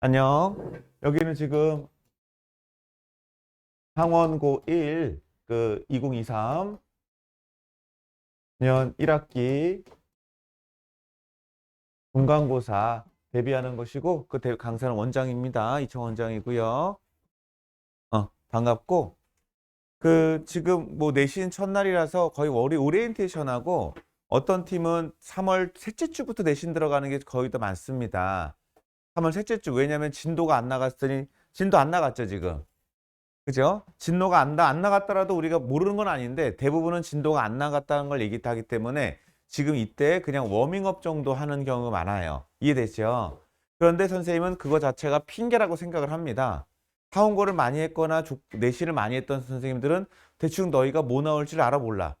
안녕. 여기는 지금 상원고 1, 그 2023년 1학기 중간고사 대비하는 것이고 그 대- 강사는 원장입니다. 이청 원장이고요. 어, 반갑고 그 지금 뭐 내신 첫날이라서 거의 월이 오리엔테이션하고 어떤 팀은 3월 셋째 주부터 내신 들어가는 게 거의 더 많습니다. 3월 셋째 주 왜냐면 진도가 안 나갔으니 진도 안 나갔죠 지금. 그죠? 진도가 안, 나, 안 나갔더라도 우리가 모르는 건 아닌데 대부분은 진도가 안 나갔다는 걸 얘기하기 때문에 지금 이때 그냥 워밍업 정도 하는 경우가 많아요. 이해되죠? 그런데 선생님은 그거 자체가 핑계라고 생각을 합니다. 사원고를 많이 했거나 조- 내신을 많이 했던 선생님들은 대충 너희가 뭐 나올지를 알아 몰라.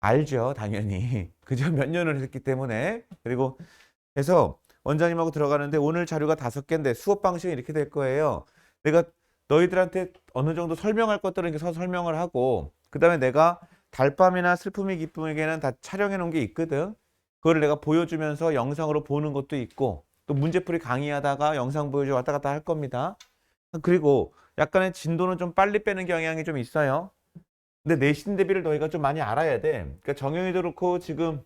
알죠 당연히. 그죠? 몇 년을 했기 때문에. 그리고 그래서 원장님하고 들어가는데 오늘 자료가 다섯 개인데 수업 방식이 이렇게 될 거예요. 내가 너희들한테 어느 정도 설명할 것들은 이렇게 서 설명을 하고 그다음에 내가 달밤이나 슬픔이 기쁨에게는 다 촬영해 놓은 게 있거든. 그거를 내가 보여주면서 영상으로 보는 것도 있고 또 문제풀이 강의하다가 영상 보여줘 왔다 갔다 할 겁니다. 그리고 약간의 진도는 좀 빨리 빼는 경향이 좀 있어요. 근데 내신 대비를 너희가 좀 많이 알아야 돼. 그러니까 정영이도 그렇고 지금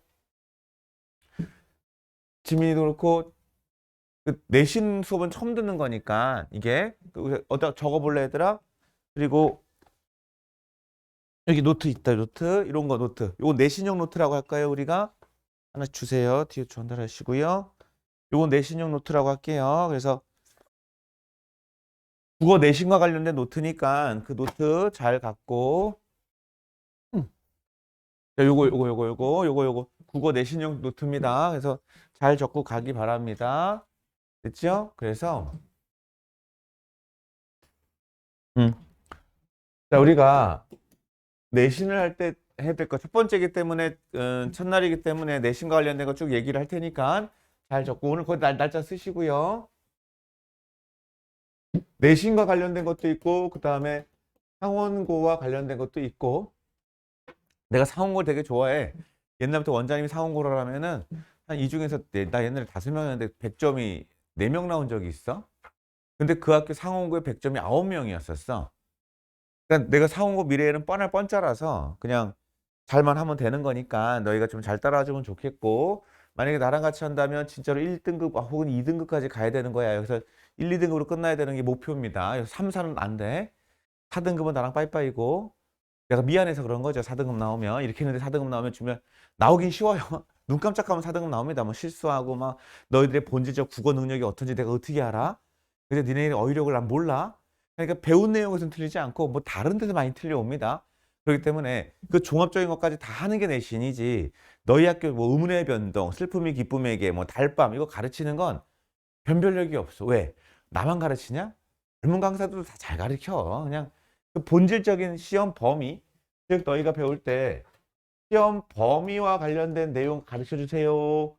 지민이도 그렇고 그 내신 수업은 처음 듣는 거니까 이게 그 어디다 적어볼래 얘들아? 그리고 여기 노트 있다 노트? 이런 거 노트. 요거 내신용 노트라고 할까요 우리가? 하나 주세요. 뒤에 전달하시고요. 요거 내신용 노트라고 할게요. 그래서 국어 내신과 관련된 노트니까 그 노트 잘 갖고. 음. 자, 요거 요거 요거 요거 요거 요거. 국어 내신용 노트입니다. 그래서 잘 적고 가기 바랍니다 됐죠? 그래서 음. 자, 우리가 내신을 할 때 해야 될 거 첫 번째이기 때문에 음, 첫날이기 때문에 내신과 관련된 거 쭉 얘기를 할 테니까 잘 적고 오늘 거기 날, 날짜 쓰시고요. 내신과 관련된 것도 있고 그 다음에 상원고와 관련된 것도 있고 내가 상원고를 되게 좋아해. 옛날부터 원장님이 상원고를 하면은 한 이 중에서 내- 나 옛날에 다 설명했는데 100점이 4명 나온 적이 있어. 근데 그 학교 상원고에 100점이 9명이었었어. 그러니까 내가 상원고 미래에는 뻔할 뻔짜라서 그냥 잘만 하면 되는 거니까 너희가 좀 잘 따라와주면 좋겠고 만약에 나랑 같이 한다면 진짜로 1등급 혹은 2등급까지 가야 되는 거야. 여기서 1, 2등급으로 끝나야 되는 게 목표입니다. 여기서 3, 4는 안 돼. 4등급은 나랑 빠이빠이고 내가 미안해서 그런 거죠. 4등급 나오면 이렇게 했는데 4등급 나오면 주면 나오긴 쉬워요. 눈 깜짝하면 4등급 나옵니다. 뭐 실수하고 막 너희들의 본질적 국어 능력이 어떤지 내가 어떻게 알아? 근데 니네 어휘력을 난 몰라. 그러니까 배운 내용에서는 틀리지 않고 뭐 다른 데서 많이 틀려옵니다. 그렇기 때문에 그 종합적인 것까지 다 하는 게 내신이지. 너희 학교 뭐 의문의 변동, 슬픔이 기쁨에게, 뭐 달밤 이거 가르치는 건 변별력이 없어. 왜? 나만 가르치냐? 젊은 강사들도 다 잘 가르쳐. 그냥 그 본질적인 시험 범위, 즉 너희가 배울 때 시험 범위와 관련된 내용 가르쳐 주세요.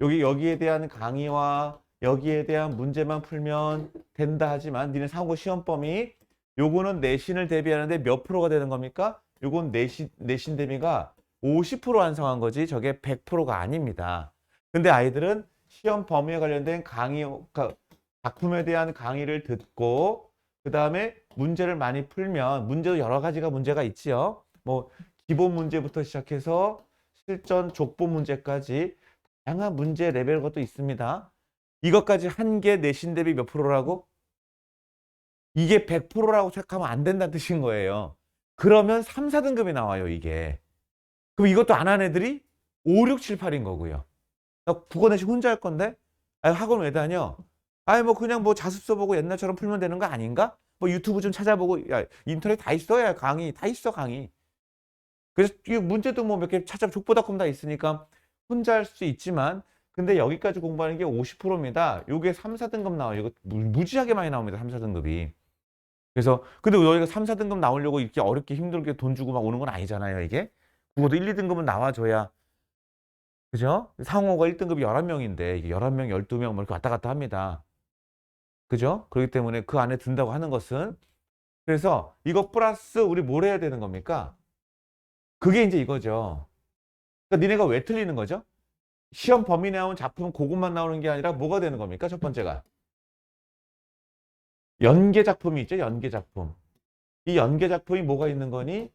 여기 여기에 대한 강의와 여기에 대한 문제만 풀면 된다 하지만 니네 상고 시험 범위 요거는 내신을 대비하는데 몇 프로가 되는 겁니까? 요건 내신 내신 대비가 50% 완성한 거지 저게 100%가 아닙니다. 근데 아이들은 시험 범위에 관련된 강의 그러니까 작품에 대한 강의를 듣고 그 다음에 문제를 많이 풀면 문제도 여러 가지가 문제가 있지요. 뭐 기본 문제부터 시작해서 실전 족보 문제까지 다양한 문제 레벨 것도 있습니다. 이것까지 한 개 내신 대비 몇 프로라고? 이게 100%라고 생각하면 안 된다는 뜻인 거예요. 그러면 3, 4등급이 나와요, 이게. 그럼 이것도 안 한 애들이 5, 6, 7, 8인 거고요. 나 국어 내신 혼자 할 건데? 아, 학원 왜 다녀? 아니, 뭐 그냥 뭐 자습서 보고 옛날처럼 풀면 되는 거 아닌가? 뭐 유튜브 좀 찾아보고, 야, 인터넷 다 있어 야 강의, 다 있어, 강의. 그래서 이 문제도 뭐 몇 개 찾아 족보닷컴 다 있으니까 혼자 할 수 있지만 근데 여기까지 공부하는 게 50%입니다. 요게 3, 4등급 나와요. 이거 무- 무지하게 많이 나옵니다. 3, 4등급이. 그래서 근데 여기가 3, 4등급 나오려고 이렇게 어렵게 힘들게 돈 주고 막 오는 건 아니잖아요, 이게. 국어도 1, 2등급은 나와줘야 그죠? 상호가 1등급이 11명인데 이게 11명, 12명 뭐 이렇게 왔다 갔다 합니다. 그죠? 그렇기 때문에 그 안에 든다고 하는 것은 그래서 이거 플러스 우리 뭘 해야 되는 겁니까? 그게 이제 이거죠. 그러니까 니네가 왜 틀리는 거죠? 시험 범위 나온 작품 그것만 나오는 게 아니라 뭐가 되는 겁니까? 첫 번째가 연계 작품이 있죠. 연계 작품. 이 연계 작품이 뭐가 있는 거니?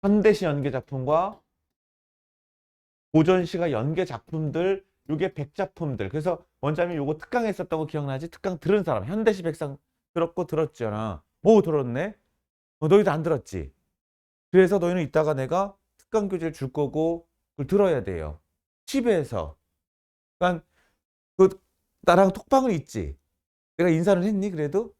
현대시 연계 작품과 고전시가 연계 작품들, 요게 백작품들. 그래서 원장님이 요거 특강 했었다고 기억나지? 특강 들은 사람. 현대시 백상 들었고 들었잖아. 오, 들었네? 어, 너희도 안 들었지? 그래서 너희는 이따가 내가 특강 교재를 줄 거고 그걸 들어야 돼요. 집에서. 그러니까 그 나랑 톡방을 있지. 내가 인사를 했니 그래도?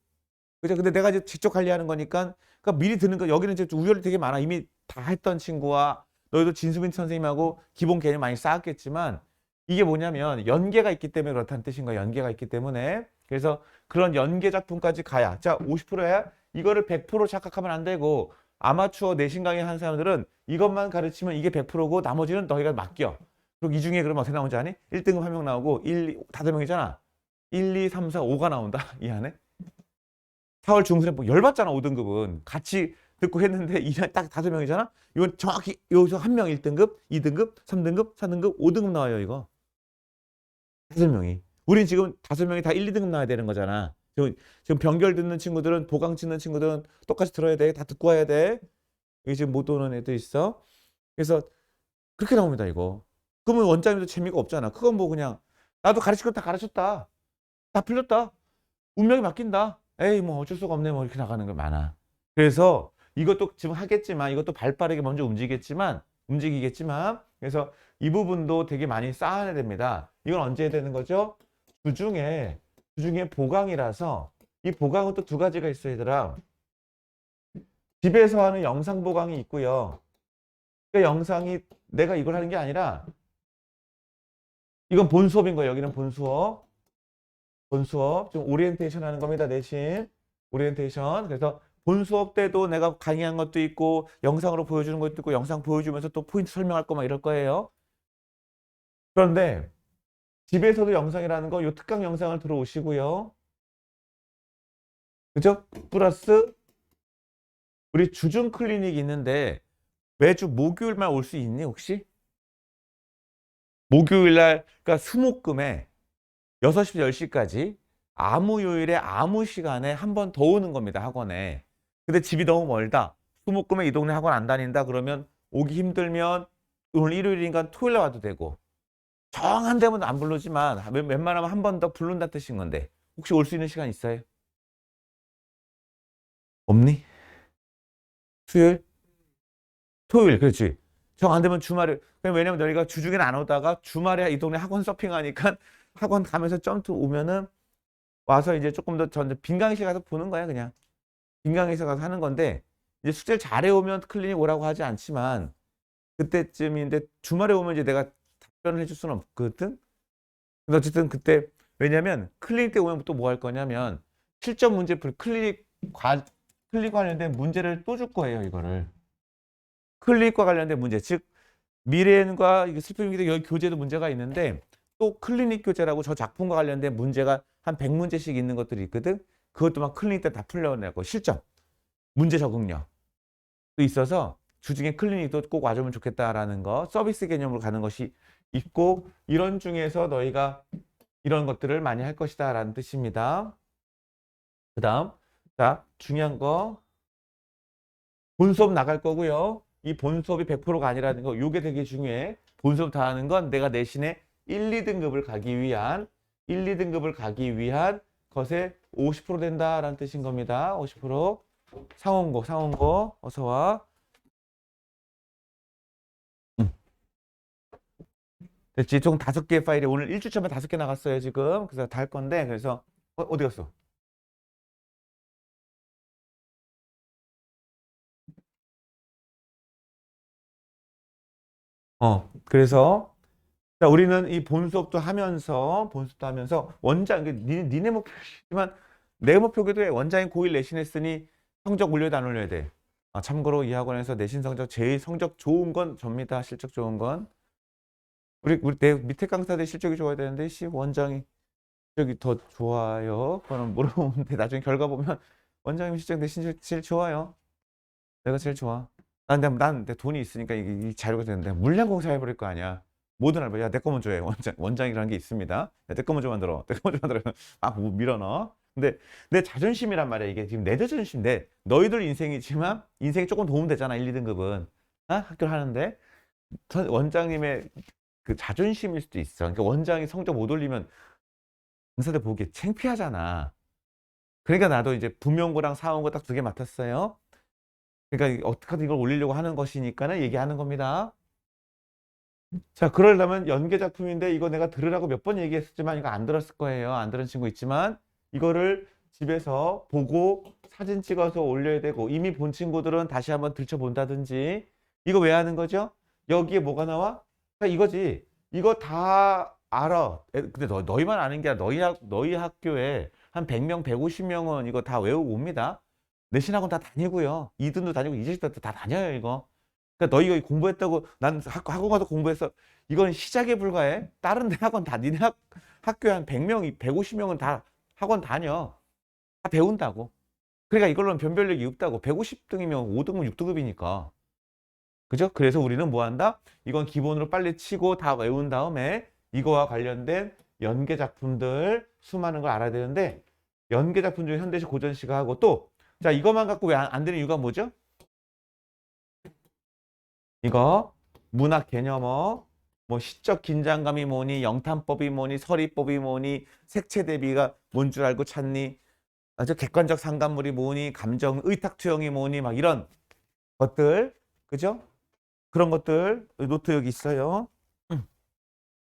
그죠? 근데 내가 이제 직접 관리하는 거니까 그러니까 미리 드는 거 여기는 이제 우열이 되게 많아. 이미 다 했던 친구와 너희도 진수빈 선생님하고 기본 개념 많이 쌓았겠지만 이게 뭐냐면 연계가 있기 때문에 그렇다는 뜻인 거야. 연계가 있기 때문에. 그래서 그런 연계 작품까지 가야. 자, 50%야. 이거를 100% 착각하면 안 되고 아마추어 내신 강의 한 사람들은 이것만 가르치면 이게 100%고 나머지는 너희가 맡겨. 그리고 이 중에 그럼 어떻게 나오는지 아니? 1등급 한 명 나오고 1, 2, 다섯 명이잖아. 1, 2, 3, 4, 5가 나온다. 이 안에. 4월 중순에 뭐 열받잖아. 5등급은. 같이 듣고 했는데 이날 딱 다섯 명이잖아. 이건 정확히 여기서 한 명 1등급, 2등급, 3등급, 4등급, 5등급 나와요, 이거. 다섯 명이. 우린 지금 다섯 명이 다 1, 2등급 나와야 되는 거잖아. 지금, 지금 변결 듣는 친구들은 도강 치는 친구들은 똑같이 들어야 돼. 다 듣고 와야 돼. 여기 지금 못 오는 애들 있어. 그래서 그렇게 나옵니다, 이거. 그러면 원장님도 재미가 없잖아. 그건 뭐 그냥 나도 가르칠 거다 가르쳤다. 다 풀렸다. 운명이 맡긴다. 에이 뭐 어쩔 수가 없네. 뭐 이렇게 나가는 거 많아. 그래서 이것도 지금 하겠지만 이것도 발 빠르게 먼저 움직이겠지만 움직이겠지만 그래서 이 부분도 되게 많이 쌓아야 됩니다. 이건 언제 해야 되는 거죠? 주중에 주 중에 보강이라서 이 보강은 또 두 가지가 있어요, 얘들아. 집에서 하는 영상 보강이 있고요. 그 영상이 내가 이걸 하는 게 아니라 이건 본 수업인 거예요. 여기는 본 수업. 본 수업. 좀 오리엔테이션 하는 겁니다. 대신 오리엔테이션. 그래서 본 수업 때도 내가 강의한 것도 있고 영상으로 보여주는 것도 있고 영상 보여주면서 또 포인트 설명할 거 막 이럴 거예요. 그런데 집에서도 영상이라는 거 요 특강 영상을 들어오시고요. 그죠? 플러스 우리 주중 클리닉 있는데 매주 목요일만 올 수 있니 혹시? 목요일 날 그러니까 수목금에 6시부터 10시까지 아무 요일에 아무 시간에 한 번 더 오는 겁니다. 학원에. 근데 집이 너무 멀다. 수목금에 이 동네 학원 안 다닌다 그러면 오기 힘들면 오늘 일요일이니까 토요일에 와도 되고 정한 되면 안 부르지만 웬- 웬만하면 한 번 더 부른다 뜻인 건데 혹시 올 수 있는 시간 있어요? 없니? 수요일? 토요일 그렇지 정 안 되면 주말에 왜냐면 너희가 주중에는 안 오다가 주말에 이 동네 학원 서핑하니까 학원 가면서 점프 오면은 와서 이제 조금 더 전 빈강시 가서 보는 거야 그냥 빈강에서 가서 하는 건데 이제 숙제를 잘해 오면 클리닉 오라고 하지 않지만 그때쯤인데 주말에 오면 이제 내가 답변을 해줄 수는 없거든. 근데 어쨌든 그때 왜냐면 클리닉 때 오면 또 뭐 할 거냐면 실전 문제 풀 클리닉 과 클리닉 관련된 문제를 또 줄 거예요 이거를 클리닉과 관련된 문제 즉 미래엔과 이게 슬픔이기도 여기 교재도 문제가 있는데 또 클리닉 교재라고 저 작품과 관련된 문제가 한 100문제씩 있는 것들이 있거든. 그것도 막 클리닉 때 다 풀려내고 실전 문제 적응력 또 있어서 주중에 클리닉도 꼭 와주면 좋겠다라는 거 서비스 개념으로 가는 것이 있고 이런 중에서 너희가 이런 것들을 많이 할 것이다 라는 뜻입니다. 그 다음 자 중요한 거 본수업 나갈 거고요. 이 본수업이 100%가 아니라는 거 요게 되게 중요해. 본수업 다 하는 건 내가 내신에 1, 2등급을 가기 위한 1, 2등급을 가기 위한 것에 50% 된다라는 뜻인 겁니다. 50% 상원고 상원고 어서 와. 됐지? 총 다섯 개 파일이 오늘 1주차만 다섯 개 나갔어요 지금. 그래서 다 할 건데 그래서 어, 어디 갔어? 어 그래서 자, 우리는 이 본 수업도 하면서 본 수업도 하면서 원장 그 니, 니네 목표지만 내 목표기도 해. 원장이 고1 내신 했으니 성적 올려야 돼, 안 올려야 돼. 아, 참고로 이 학원에서 내신 성적 제일 성적 좋은 건 접니다. 실적 좋은 건. 우리 우리 내 밑에 강사들 실적이 좋아야 되는데 씨 원장이 실적이 더 좋아요. 그거는 물어보는데 나중에 결과 보면 원장님 실적 내신 실적 제일 좋아요. 내가 제일 좋아. 난, 난, 난, 내 돈이 있으니까 이, 이 자료가 되는데 물량 공사 해 버릴 거 아니야. 모든 알바 야내 거 먼저 해 원장 원장이라는 게 있습니다. 야, 내거 먼저 만들어. 내 거 먼저 만들어. 막 밀어넣어. 근데 내 자존심이란 말이야. 이게 지금 내 자존심, 내 너희들 인생이지만 인생이 조금 도움 되잖아. 1, 2등급은. 어? 학교를 하는데 선- 원장님의 그 자존심일 수도 있어. 그러니까 원장이 성적 못 올리면 강사들 보기에 창피하잖아. 그러니까 나도 이제 부명고랑 사원고 딱 두 개 맡았어요. 그러니까 어떻게든 이걸 올리려고 하는 것이니까는 얘기하는 겁니다. 자, 그러려면 연계 작품인데 이거 내가 들으라고 몇 번 얘기했었지만 이거 안 들었을 거예요. 안 들은 친구 있지만 이거를 집에서 보고 사진 찍어서 올려야 되고 이미 본 친구들은 다시 한번 들춰본다든지 이거 왜 하는 거죠? 여기에 뭐가 나와? 자, 이거지. 이거 다 알아. 에, 근데 너, 너희만 아는 게 아니라 너희, 학, 너희 학교에 한 100명, 150명은 이거 다 외우고 옵니다. 내신학원 다 다니고요. 이든도 다니고 이제식도 다 다녀요, 이거. 그러니까 너희 이거 공부했다고 난 학, 학원 가서 공부했어. 이건 시작에 불과해. 다른 대학원 다 니네 학, 학교에 한 100명, 150명은 다 학원 다녀. 다 배운다고. 그러니까 이걸로는 변별력이 없다고. 150등이면 5등급, 6등급이니까. 그죠? 그래서 우리는 뭐 한다? 이건 기본으로 빨리 치고 다 외운 다음에 이거와 관련된 연계 작품들 수많은 걸 알아야 되는데 연계 작품 중에 현대시 고전시가 하고 또 자 이것만 갖고 왜 안 되는 이유가 뭐죠? 이거 문학 개념어 뭐 시적 긴장감이 뭐니 영탄법이 뭐니 서리법이 뭐니 색채 대비가 뭔 줄 알고 찾니 아주 객관적 상관물이 뭐니 감정 의탁 투영이 뭐니 막 이런 것들 그죠? 그런 것들 노트 여기 있어요. 음.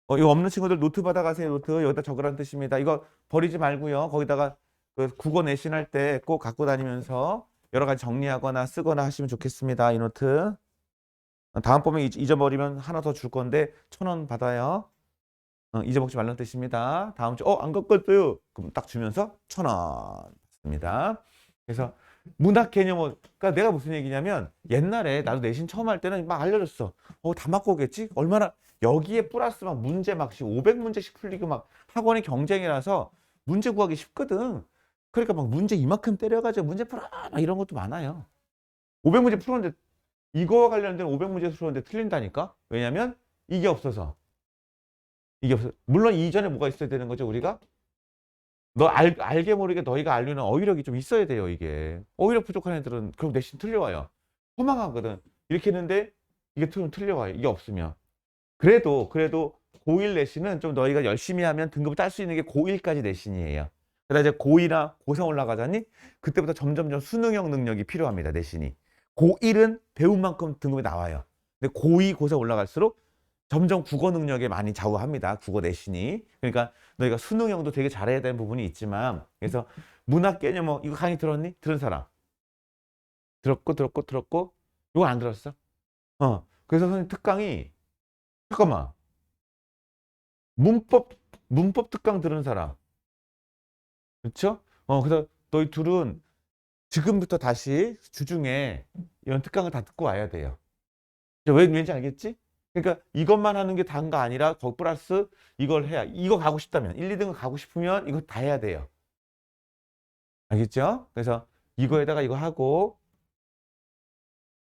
어, 이거 없는 친구들 노트 받아가세요. 노트 여기다 적으라는 뜻입니다. 이거 버리지 말고요. 거기다가 그 국어 내신 할 때 꼭 갖고 다니면서 여러 가지 정리하거나 쓰거나 하시면 좋겠습니다. 이 노트. 어, 다음번에 잊- 잊어버리면 하나 더 줄 건데 천 원 받아요. 어, 잊어먹지 말라는 뜻입니다. 다음 주, 어, 안 갖고 그럼 딱 주면서 천 원 받습니다. 그래서 문학 개념은, 그러니까 내가 무슨 얘기냐면 옛날에 나도 내신 처음 할 때는 막 알려줬어. 어, 다 맞고 오겠지? 얼마나, 여기에 플러스 막 문제 막씩 500문제씩 풀리고 막 학원의 경쟁이라서 문제 구하기 쉽거든. 그러니까 막 문제 이만큼 때려가지고 문제 풀어 막 이런 것도 많아요. 500문제 풀었는데 이거와 관련된 500문제 풀었는데 틀린다니까? 왜냐면 이게 없어서. 이게 없어. 물론 이전에 뭐가 있어야 되는 거죠, 우리가? 너 알, 알게 모르게 너희가 알려는 어휘력이 좀 있어야 돼요, 이게. 어휘력 부족한 애들은 그럼 내신 틀려와요. 허망하거든. 이렇게 했는데 이게 틀면 틀려와요. 이게 없으면. 그래도, 그래도 고1 내신은 좀 너희가 열심히 하면 등급을 딸 수 있는 게 고1까지 내신이에요. 그러다 이제 고2나 고3 올라가자니 그때부터 점점점 수능형 능력이 필요합니다, 내신이. 고1은 배운 만큼 등급이 나와요. 근데 고2, 고3 올라갈수록 점점 국어 능력에 많이 좌우합니다. 국어 내신이. 그러니까 너희가 수능형도 되게 잘해야 되는 부분이 있지만 그래서 문학 개념 뭐 이거 강의 들었니? 들은 사람. 들었고 들었고 들었고 이거 안 들었어? 어. 그래서 선생님 특강이 잠깐만. 문법 문법 특강 들은 사람. 그렇죠? 어 그래서 너희 둘은 지금부터 다시 주중에 이런 특강을 다 듣고 와야 돼요. 왜 왠지 알겠지? 그러니까 이것만 하는 게 다가 아니라 거 플러스 이걸 해야 이거 가고 싶다면 1, 2등을 가고 싶으면 이거 다 해야 돼요. 알겠죠? 그래서 이거에다가 이거 하고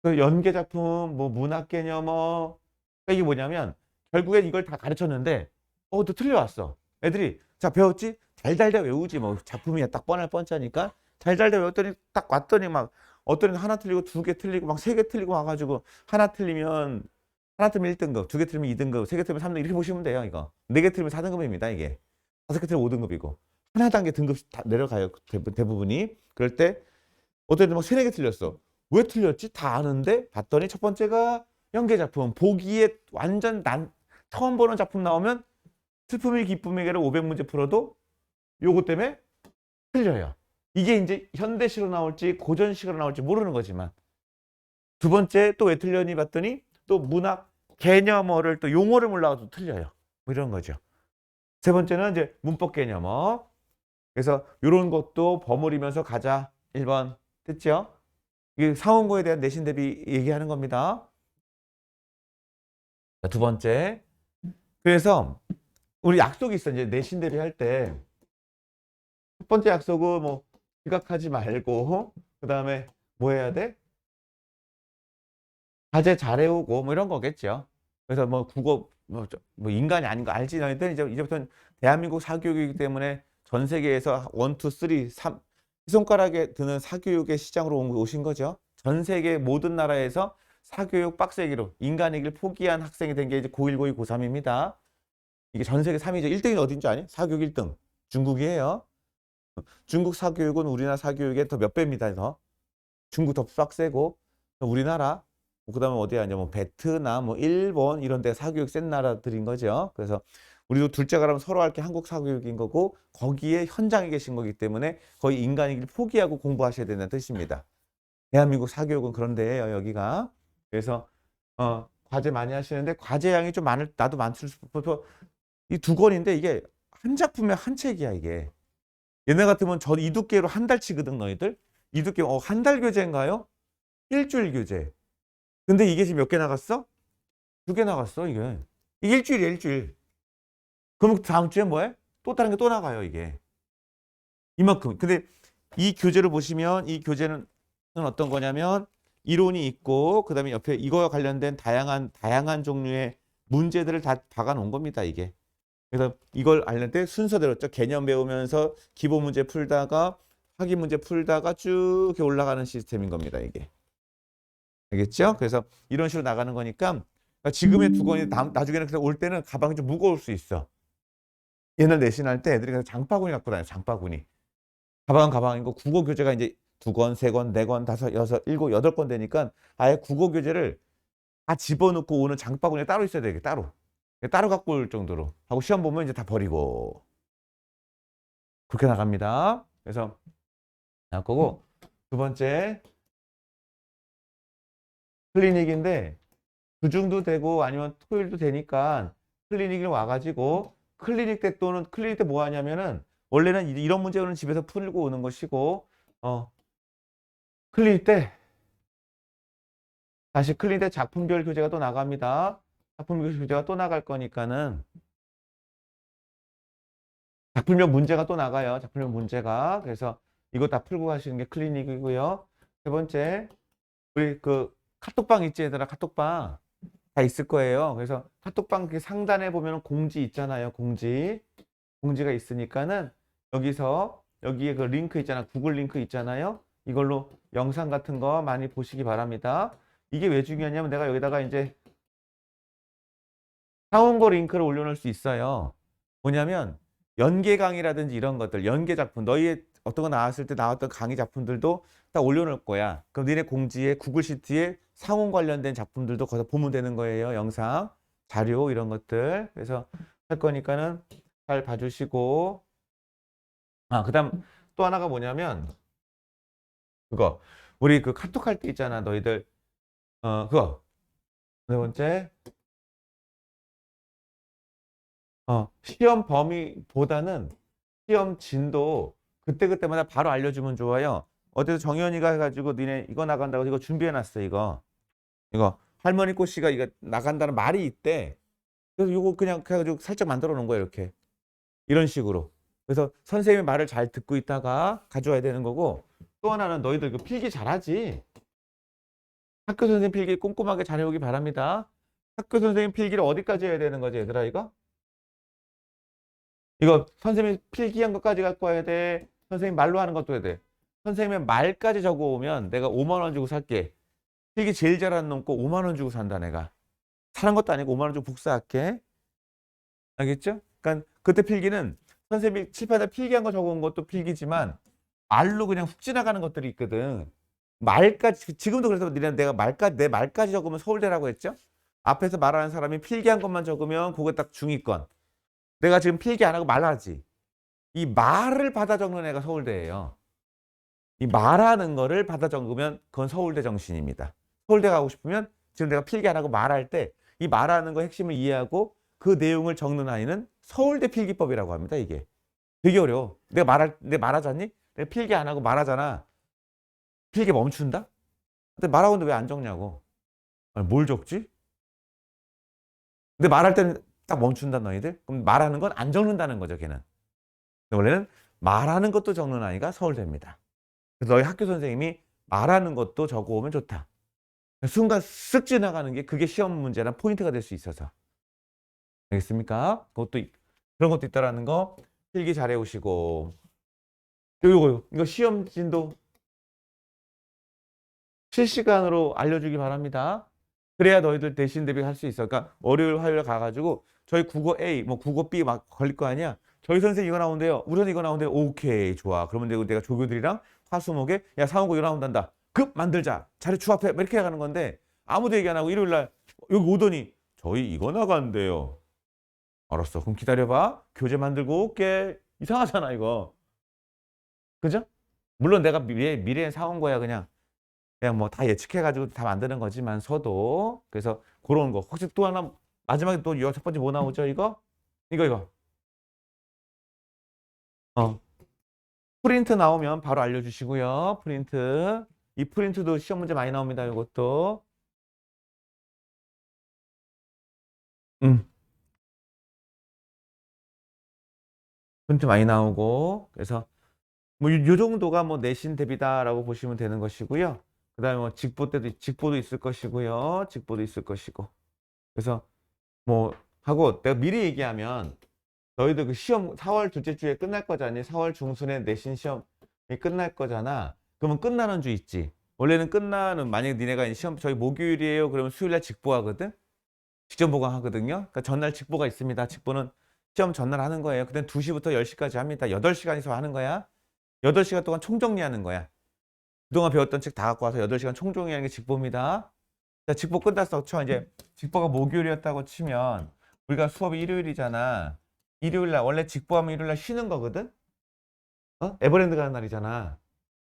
그 연계 작품 뭐 문학 개념 어 그러니까 이게 뭐냐면 결국엔 이걸 다 가르쳤는데 어또 틀려왔어. 애들이 자 배웠지? 달달달 외우지 뭐 작품이 딱 뻔할 뻔짜니까 달달달 외웠더니 딱 왔더니 막 어떤 하나 틀리고 두 개 틀리고 막 세 개 틀리고 와가지고 하나 틀리면 하나 틀리면 1등급, 두 개 틀리면 2등급, 세 개 틀리면 3등급 이렇게 보시면 돼요, 이거. 네 개 틀리면 4등급입니다, 이게. 다섯 개 틀리면 5등급이고. 하나 단계 등급 다 내려가요, 대부- 대부분이. 그럴 때 애들 막 세네 개 틀렸어. 왜 틀렸지? 다 아는데 봤더니 첫 번째가 연계 작품. 보기에 완전 난 처음 보는 작품 나오면 슬픔이 기쁨에게를 500문제 풀어도 요거 때문에 틀려요. 이게 이제 현대시로 나올지 고전식으로 나올지 모르는 거지만 두 번째 또 왜 틀렸니 봤더니 또 문학 개념어를 또 용어를 몰라도 틀려요. 뭐 이런 거죠. 세 번째는 이제 문법 개념어. 그래서 이런 것도 버무리면서 가자. 1번 됐죠? 이게 상원고에 대한 내신 대비 얘기하는 겁니다. 자, 두 번째. 그래서 우리 약속이 있어. 이제 내신 대비 할 때. 첫 번째 약속은 뭐 지각하지 말고 그 다음에 뭐 해야 돼? 과제 잘해오고 뭐 이런 거겠죠. 그래서 뭐 국어 뭐, 저- 뭐 인간이 아닌 거 알지 너희들 이제 이제부터는 대한민국 사교육이기 때문에 전 세계에서 원, 투, 쓰리, 삼 손가락에 드는 사교육의 시장으로 온- 오신 거죠. 전 세계 모든 나라에서 사교육 빡세기로 인간이길 포기한 학생이 된 게 이제 고1, 고2, 고3입니다. 이게 전 세계 3위죠. 1등이 어딘지 아니? 사교육 1등. 중국이에요. 중국 사교육은 우리나라 사교육의 더 몇 배입니다. 더. 중국 더 빡세고 우리나라 뭐 그다음에 어디야 이제 뭐 베트남 뭐 일본 이런 데 사교육 센 나라들인 거죠. 그래서 우리도 둘째가 라면 서로 할 게 한국 사교육인 거고 거기에 현장에 계신 거기 때문에 거의 인간이길 포기하고 공부하셔야 된다는 뜻입니다. 대한민국 사교육은 그런 데예요, 여기가. 그래서 어, 과제 많이 하시는데 과제 양이 좀 많을 나도 많을 수도 이두 권인데 이게 한 작품에 한 책이야, 이게. 옛날 같으면 전이 두께로 한 달 치거든, 너희들. 이 두께 어, 한 달 교재인가요? 일주일 교재. 근데 이게 지금 몇 개 나갔어? 두 개 나갔어, 이게. 이게 일주일이야, 일주일. 그럼 다음 주에 뭐해? 또 다른 게 또 나가요, 이게. 이만큼. 근데 이 교재를 보시면 이 교재는 어떤 거냐면 이론이 있고 그다음에 옆에 이거와 관련된 다양한 다양한 종류의 문제들을 다 박아 놓은 겁니다, 이게. 그래서 이걸 알릴 때 순서대로 죠 개념 배우면서 기본 문제 풀다가 확인 문제 풀다가 쭉 올라가는 시스템인 겁니다, 이게. 알겠죠? 그래서 이런 식으로 나가는 거니까 지금의 두 권이 나, 나중에는 그래서 올 때는 가방이 좀 무거울 수 있어. 옛날 내신할 때 애들이 그냥 장바구니 갖고 다녀, 장바구니. 가방은 가방이고 국어 교재가 이제 두 권, 세 권, 네 권, 다섯, 여섯, 일곱, 여덟 권 되니까 아예 국어 교재를 다 집어넣고 오는 장바구니에 따로 있어야 되게 따로. 따로 갖고 올 정도로 하고 시험 보면 이제 다 버리고 그렇게 나갑니다. 그래서 나갈 거고 두 번째 클리닉인데 주중도 되고 아니면 토요일도 되니까 클리닉을 와가지고 클리닉 때 또는 클리닉 때 뭐 하냐면은 원래는 이- 이런 문제는 집에서 풀고 오는 것이고 어 클리닉 때 다시 클리닉 때 작품별 교재가 또 나갑니다. 작품별 교재가 또 나갈 거니까는 작품별 문제가 또 나가요. 작품별 문제가 그래서 이거 다 풀고 가시는 게 클리닉이고요. 세 번째 우리 그 카톡방 있지 얘들아 카톡방 다 있을 거예요. 그래서 카톡방 그 상단에 보면 공지 있잖아요. 공지 공지가 있으니까는 여기서 여기에 그 링크 있잖아. 구글 링크 있잖아요. 이걸로 영상 같은 거 많이 보시기 바랍니다. 이게 왜 중요하냐면 내가 여기다가 이제 상원고 링크를 올려놓을 수 있어요. 뭐냐면 연계 강의라든지 이런 것들, 연계 작품, 너희의 어떤 거 나왔을 때 나왔던 강의 작품들도 다 올려놓을 거야. 그럼 니네 공지에 구글 시트에 상원 관련된 작품들도 거기서 보면 되는 거예요. 영상, 자료 이런 것들. 그래서 할 거니까는 잘 봐주시고. 아, 그다음 또 하나가 뭐냐면 그거 우리 그 카톡 할 때 있잖아. 너희들 어 그거 네 번째 어 시험 범위보다는 시험 진도 그때그때마다 바로 알려주면 좋아요. 어제도 정현이가 해가지고 니네 이거 나간다고 이거 준비해놨어 이거 이거 할머니 꼬씨가 이거 나간다는 말이 있대. 그래서 이거 그냥 해가지고 살짝 만들어 놓은 거예요 이렇게 이런 식으로. 그래서 선생님의 말을 잘 듣고 있다가 가져와야 되는 거고 또 하나는 너희들 그 필기 잘하지. 학교 선생님 필기 꼼꼼하게 잘 해오기 바랍니다. 학교 선생님 필기를 어디까지 해야 되는 거지 얘들아 이거? 이거 선생님이 필기한 것까지 갖고 와야 돼. 선생님 말로 하는 것도 해야 돼. 선생님의 말까지 적어오면 내가 5만 원 주고 살게. 필기 제일 잘하는 놈 거 5만 원 주고 산다 내가. 사는 것도 아니고 5만 원 주고 복사할게. 알겠죠? 그러니까 그때 필기는 선생님이 칠판에 필기한 거 적어온 것도 필기지만 말로 그냥 훅 지나가는 것들이 있거든. 말까지 지금도 그래서 니네 내가 말까지 내 말까지 적으면 서울대라고 했죠? 앞에서 말하는 사람이 필기한 것만 적으면 그거 딱 중위권. 내가 지금 필기 안 하고 말하지. 이 말을 받아 적는 애가 서울대예요. 이 말하는 거를 받아 적으면 그건 서울대 정신입니다. 서울대 가고 싶으면 지금 내가 필기 안 하고 말할 때 이 말하는 거 핵심을 이해하고 그 내용을 적는 아이는 서울대 필기법이라고 합니다. 이게 되게 어려워. 내가 말할 내 말하잖니? 내가 필기 안 하고 말하잖아. 필기 멈춘다? 근데 말하고 있는데 왜 안 적냐고. 뭘 적지? 근데 말할 때는 딱 멈춘다 너희들? 그럼 말하는 건 안 적는다는 거죠, 걔는. 원래는 말하는 것도 적는 아이가 서울대입니다. 그래서 너희 학교 선생님이 말하는 것도 적어오면 좋다. 순간 쓱 지나가는 게 그게 시험 문제랑 포인트가 될 수 있어서. 알겠습니까? 그것도 있- 그런 것도 있다라는 거. 필기 잘해 오시고 요거 이거 시험 진도 실시간으로 알려주기 바랍니다. 그래야 너희들 대신 대비할 수 있어. 그러니까 월요일 화요일 가가지고 저희 국어 A 뭐 국어 B 막 걸릴 거 아니야. 저희 선생 이거 나온대요. 우리 선생 이거 나온대요. 오케이 좋아. 그러면 내가 조교들이랑 화수목에 야 상호고 이거 나온단다. 급 만들자. 자료 추합해. 뭐 이렇게 가는 건데 아무도 얘기 안 하고 일요일 날 여기 오더니 저희 이거 나간대요. 알았어. 그럼 기다려봐. 교재 만들고 올게. 이상하잖아 이거. 그죠? 물론 내가 미래 미래에 사온 거야 그냥 그냥 뭐 다 예측해가지고 다 만드는 거지만서도 그래서 그런 거 혹시 또 하나 마지막에 또 첫 번째 뭐 나오죠 이거 이거 이거 어 프린트 나오면 바로 알려주시고요 프린트 이 프린트도 시험 문제 많이 나옵니다 이것도 음 프린트 많이 나오고 그래서 뭐요 정도가 뭐 내신 대비다라고 보시면 되는 것이고요. 그다음에 뭐 직보 때도 직보도 있을 것이고요. 직보도 있을 것이고. 그래서 뭐 하고 내가 미리 얘기하면 너희들 그 시험 4월 둘째 주에 끝날 거잖니. 4월 중순에 내신 시험이 끝날 거잖아. 그러면 끝나는 주 있지. 원래는 끝나는 만약에 니네가 시험 저희 목요일이에요. 그러면 수요일 날 직보하거든. 직전 보강하거든요. 그러니까 전날 직보가 있습니다. 직보는 시험 전날 하는 거예요. 그때 2시부터 10시까지 합니다. 8시간에서 하는 거야. 8시간 동안 총정리하는 거야. 그동안 배웠던 책 다 갖고 와서 8시간 총정리하는 게 직보입니다. 자, 직보 끝났어. 쳐 이제 직보가 목요일이었다고 치면 우리가 수업이 일요일이잖아. 일요일 날 원래 직보하면 일요일 날 쉬는 거거든. 어? 에버랜드 가는 날이잖아.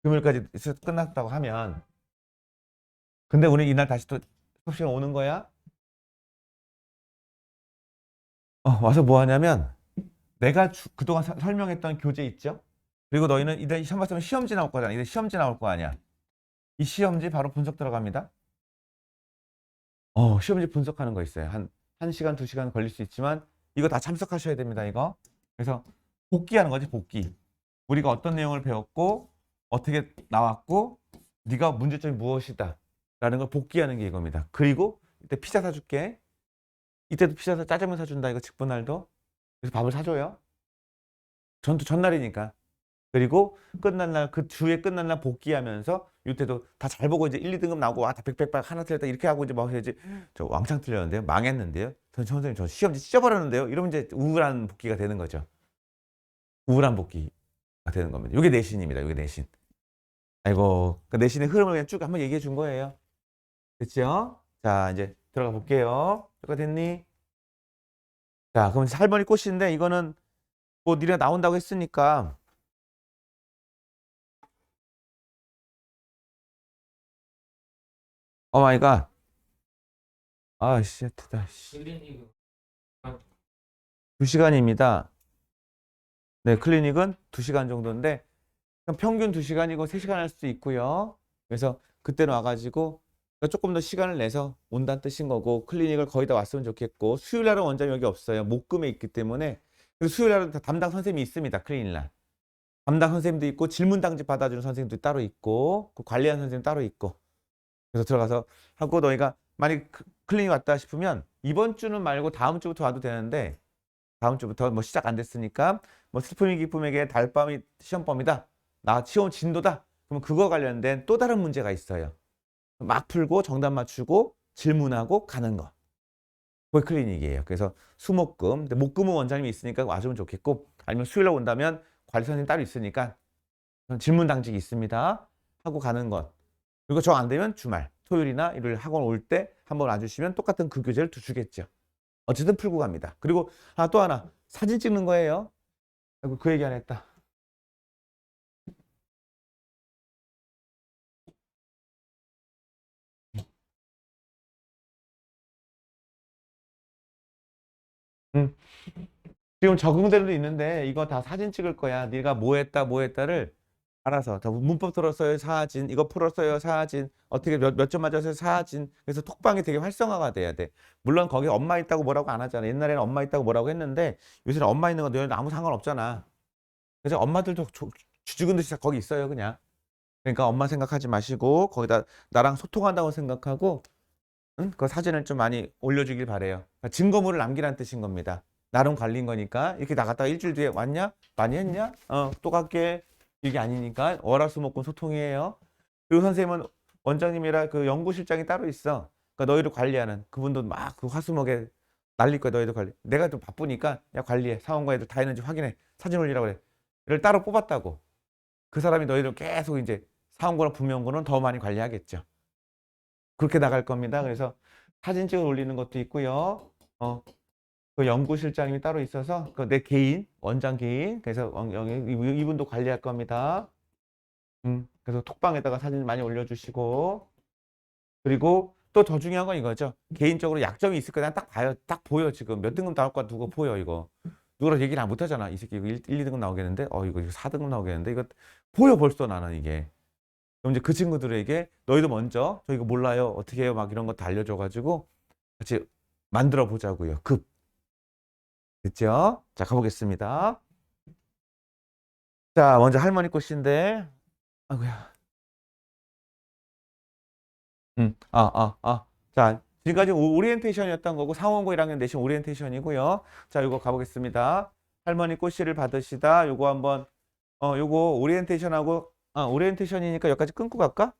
금요일까지 끝났다고 하면 근데 우리 이날 다시 또 수업 시간 오는 거야? 어, 와서 뭐 하냐면 내가 주- 그동안 사- 설명했던 교재 있죠? 그리고 너희는 이제 시험 봤으면 시험지 나올 거잖아. 이제 시험지 나올 거 아니야. 이 시험지 바로 분석 들어갑니다. 어, 시험지 분석하는 거 있어요. 한 1시간, 2시간 걸릴 수 있지만 이거 다 참석하셔야 됩니다, 이거. 그래서 복기하는 거지, 복기. 우리가 어떤 내용을 배웠고 어떻게 나왔고 네가 문제점이 무엇이다 라는 걸 복기하는 게 이겁니다. 그리고 이때 피자 사줄게. 이때도 피자 사 짜장면 사준다, 이거 직분날도. 그래서 밥을 사줘요. 전투 전날이니까. 그리고 끝난 날 그 주에 끝난 날 복귀하면서 이때도 다 잘 보고 이제 1, 2등급 나오고 와 다 백백백 하나 틀렸다 이렇게 하고 이제 막 해야지 저 왕창 틀렸는데요 망했는데요 전 선생님 저 시험지 찢어버렸는데요 이러면 이제 우울한 복귀가 되는 거죠 우울한 복귀가 되는 겁니다 이게 내신입니다 이게 내신 아이고 그 내신의 흐름을 그냥 쭉 한번 얘기해 준 거예요 됐죠 자 이제 들어가 볼게요 효과 됐니 자 그럼 할머니 꽃인데 이거는 뭐 니네가 나온다고 했으니까 오 마이 갓. 아, 씨, 됐다. 씨. 클리닉 두 시간입니다. 네, 클리닉은 두 시간 정도인데, 그럼 평균 두 시간이고 세 시간 할 수도 있고요. 그래서 그때는 와가지고 그러니까 조금 더 시간을 내서 온다는 뜻인 거고, 클리닉을 거의 다 왔으면 좋겠고, 수요일 날은 원장이 여기 없어요. 목금에 있기 때문에. 수요일 날은 다 담당 선생님이 있습니다. 클리닉 날. 담당 선생님도 있고, 질문 당집 받아주는 선생님도 따로 있고, 그 관리하는 선생님 따로 있고. 그래서 들어가서 하고 너희가 만약 그- 클리닉 왔다 싶으면 이번 주는 말고 다음 주부터 와도 되는데 다음 주부터 뭐 시작 안 됐으니까 뭐 슬픔이 기쁨에게 달밤이 시험범이다. 나 시험 진도다. 그러면 그거 관련된 또 다른 문제가 있어요. 막 풀고 정답 맞추고 질문하고 가는 거. 그게 클리닉이에요. 그래서 수목금, 목금은 원장님이 있으니까 와주면 좋겠고 아니면 수요일에 온다면 관리 선생님 따로 있으니까 질문 당직이 있습니다. 하고 가는 것. 그리고 정 안 되면 주말, 토요일이나 일요일 학원 올 때 한번 와주시면 똑같은 그 교재를 또 주겠죠. 어쨌든 풀고 갑니다. 그리고 아, 또 하나 사진 찍는 거예요. 그 얘기 안 했다. 음. 지금 적응대로 있는데 이거 다 사진 찍을 거야. 네가 뭐 했다 뭐 했다를 알아서. 다 문법 들었어요 사진. 이거 풀었어요 사진. 어떻게 몇 몇 점 맞았어요 사진. 그래서 톡방이 되게 활성화가 돼야 돼. 물론 거기 엄마 있다고 뭐라고 안 하잖아 옛날에는 엄마 있다고 뭐라고 했는데 요새는 엄마 있는 거 너희는 아무 상관없잖아. 그래서 엄마들도 조- 주죽은 듯이 다 거기 있어요 그냥. 그러니까 엄마 생각하지 마시고 거기다 나랑 소통한다고 생각하고 응? 그 사진을 좀 많이 올려주길 바래요. 그러니까 증거물을 남기라는 뜻인 겁니다. 나름 관리인 거니까. 이렇게 나갔다가 일주일 뒤에 왔냐? 많이 했냐? 어, 또 갈게. 이게 아니니까 월화수목금 소통이에요. 그리고 선생님은 원장님이라 그 연구실장이 따로 있어. 그러니까 너희를 관리하는 그분도 막 그 화수목에 날릴 거야 너희들 관리. 내가 좀 바쁘니까 야 관리해. 사원과 애들 다 했는지 확인해. 사진 올리라고 그래. 이를 따로 뽑았다고. 그 사람이 너희를 계속 이제 사원고랑 분명고는 더 많이 관리하겠죠. 그렇게 나갈 겁니다. 그래서 사진 찍어 올리는 것도 있고요. 어, 그 연구실장님이 따로 있어서 그 내 개인 원장 개인 그래서 원- 여기 이- 이분도 관리할 겁니다. 음, 그래서 톡방에다가 사진 많이 올려주시고 그리고 또 더 중요한 건 이거죠. 개인적으로 약점이 있을 거야. 딱 봐요. 딱 보여 지금 몇 등급 나올 거야 누가 보여 이거. 누구랑 얘기를 안 못하잖아. 이 새끼 이거 1, 1, 2등급 나오겠는데? 어 이거 4등급 나오겠는데? 이거 보여 벌써 나는 이게. 그럼 이제 그 친구들에게 너희도 먼저 저 이거 몰라요. 어떻게 해요? 막 이런 거 다 알려줘가지고 같이 만들어 보자고요. 급. 됐죠? 자 가보겠습니다. 자 먼저 할머니 꽃인데 아구야. 음, 아, 아, 아. 자, 지금까지 오- 오리엔테이션이었던 거고 상원고 1학년 내신 오리엔테이션이고요. 자, 요거 가보겠습니다. 할머니 꽃씨를 받으시다. 요거 한번 어, 요거 오리엔테이션하고 아, 오리엔테이션이니까 여기까지 끊고 갈까?